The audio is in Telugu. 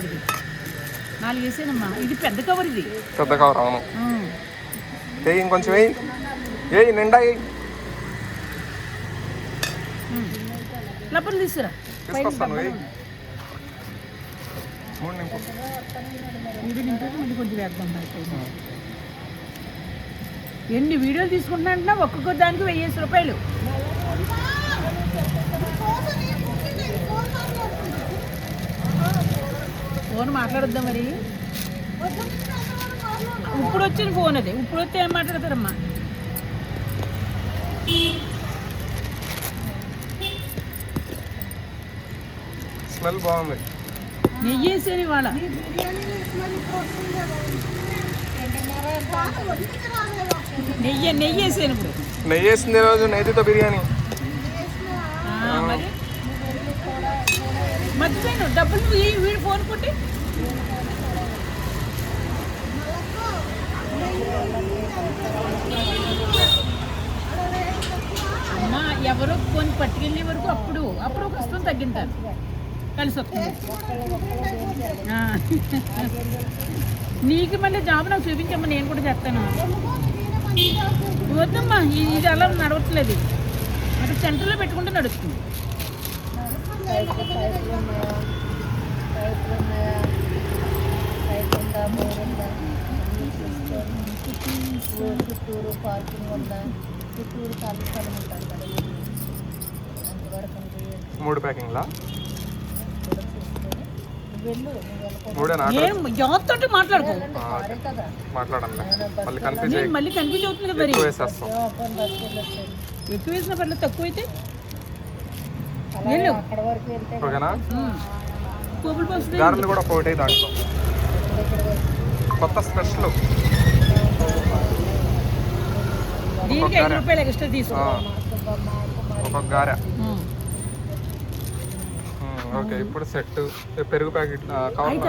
అడిగి. నాలుగు వేసానమ్మా. ఇది పెద్ద కవర్ ఇది. పెద్ద కవర్ అవును. వేయి ఇంకొంచెం వేయి వేయి నిండా వేయి తీసుకురా. తీసుకొస్తాను వేయి మూడు నింపు. వీడియో నింపాక మళ్ళీ కొంచెం వేద్దాం మరి. ఎన్ని వీడియోలు తీసుకుంటున్నా ఒక్కొక్క దానికి వెయ్యేసి రూపాయలు. ఫోన్ మాట్లాడొద్దా మరి? ఇప్పుడు వచ్చిన ఫోన్ అది. ఇప్పుడు వస్తే ఏం మాట్లాడతారమ్మా? స్మెల్ బాగుంది. నెయ్యి వేసేది ఇవాళ. నెయ్యి నెయ్యి వేసాను ఇప్పుడు. నెయ్యి వేసింది రోజు నెయ్యితో బిర్యానీ. మరి? మర్చిపోయాను డబ్బులు నువ్వు ఈ వీడు ఫోన్ కొట్టి. అమ్మ ఎవరో ఫోన్ పట్టుకెళ్ళే వరకు అప్పుడు అప్పుడు ఒక వస్తువు తగ్గింటారు. కలిసి వస్తుంది. నీకు మళ్ళీ జాబ్ నాకు చూపించమ్మా నేను కూడా చేస్తాను. వద్దమ్మా ఇది ఇది అలా నడవట్లేదు. అటు సెంటర్లో పెట్టుకుంటే నడుస్తుంది. చుట్టూరు పార్కింగ్ ఉందా చుట్టూరు ఖాళీ స్థలం ఉంటుంది కదా అంతవరకు ఉంది. మూడు ప్యాకింగ్లా జాబ్తో మాట్లాడుకో మాట్లాడండి మళ్ళీ కన్ఫ్యూజ్ అవుతుంది కదా ఎక్కువ వేసిన పర్లేదు తక్కువ అయితే ఓకేనా? గారెలు కూడా ఒకటి దాంట్లో. కొత్త స్పెషల్. ఒక్కొక్క గారె ఓకే ఇప్పుడు సెట్ పెరుగు ప్యాకెట్ తీసుకురా.